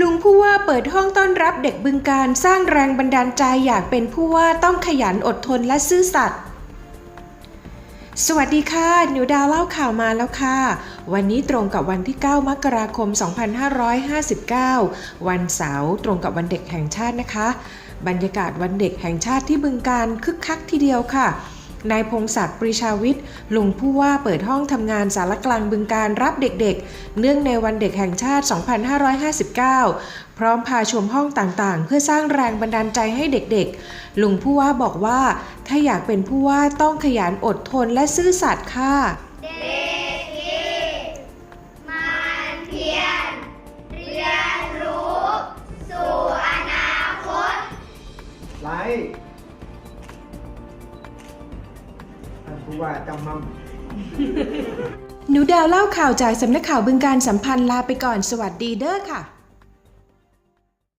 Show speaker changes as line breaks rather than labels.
ลุงผู้ว่าเปิดห้องต้อนรับเด็กบึงการสร้างแรงบันดาลใจอยากเป็นผู้ว่าต้องขยันอดทนและซื่อสัตย์สวัสดีค่ะ หนูดาวเล่าข่าวมาแล้วค่ะ วันนี้ตรงกับวันที่ 9 มกราคม 2559 วันเสาร์ตรงกับวันเด็กแห่งชาตินะคะ บรรยากาศวันเด็กแห่งชาติที่บึงการคึกคักทีเดียวค่ะ นายพงศักดิ์ปรีชาวิทย์ลุงผู้ว่าเปิดห้องทำงานสารกลางบึงการรับเด็กๆ เนื่องในวันเด็กแห่งชาติ 2559 พร้อมพาชมห้องต่างๆ เพื่อสร้างแรงบันดาลใจให้เด็กๆ ลุงผู้ว่าบอกว่า ถ้าอยากเป็นผู้ว่าต้องขยันอดทนและซื่อสัตย์ค่ะ
มั
ผู้ว่าจำมั่ม
หนูดาวเล่าข่าวจากสำนักข่าวบึงการสัมพันธ์ลาไปก่อนสวัสดีเด้อค่ะ